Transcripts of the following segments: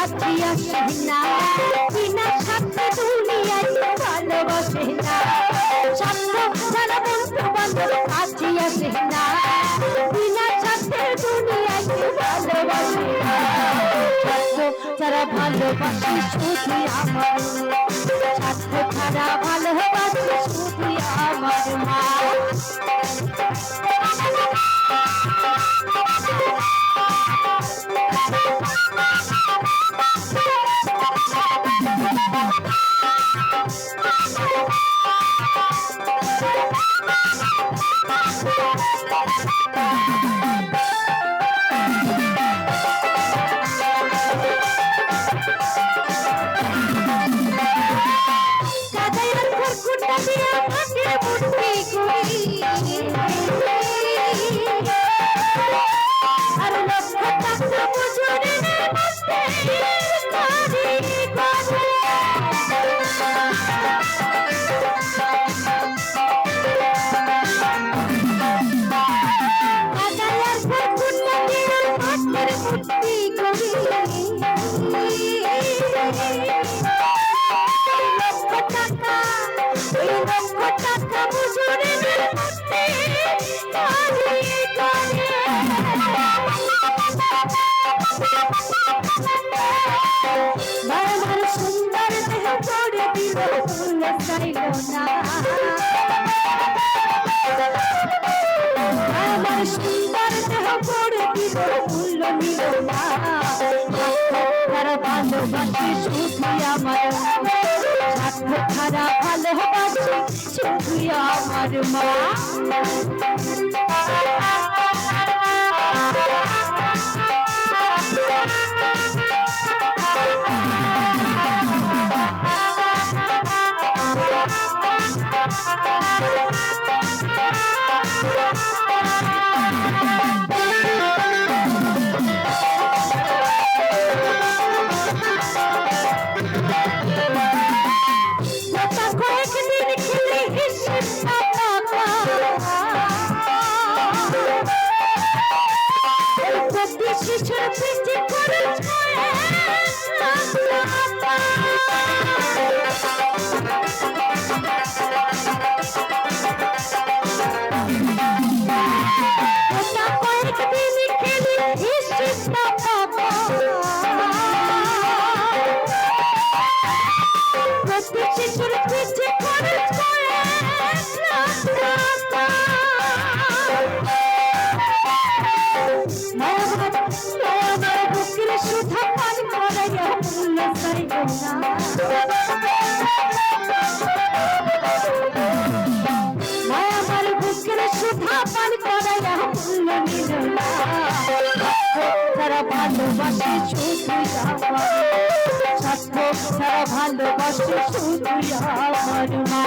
বান্ধব কাছে আসে না। বিনা স্বার্থে দুনিয়ায় ভালোবাসে না। স্বার্থ ছাড়া বন্ধু বান্ধব আমার। স্বার্থ ছাড়া ভালোবাসি সুন্দর করে দিল ফুল নিল না তারা ভালোবাসি শুধু আমার স্বার্থ ভালোবাসি শুধু আমার মা চাইব বুকের সুধা পান করাইয়া মূল্য নিল তারা ভালোবাসে শুধু আমার তারা ভালোবাসে শুধু আমার মা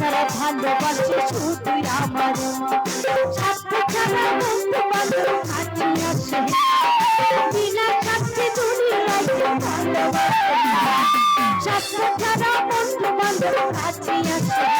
তারা ভালোবাসি শুধু আমার ছাত্র ছাড়া বন্ধু বান্ধব কাছে আসে বিনা ছাত্রে দুনিয়ায় ভালোবাসে ছাত্র ছাড়া বন্ধু বান্ধব কাছে আসে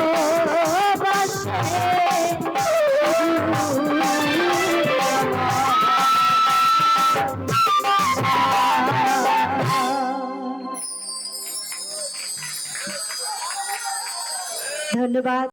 ধন্যবাদ।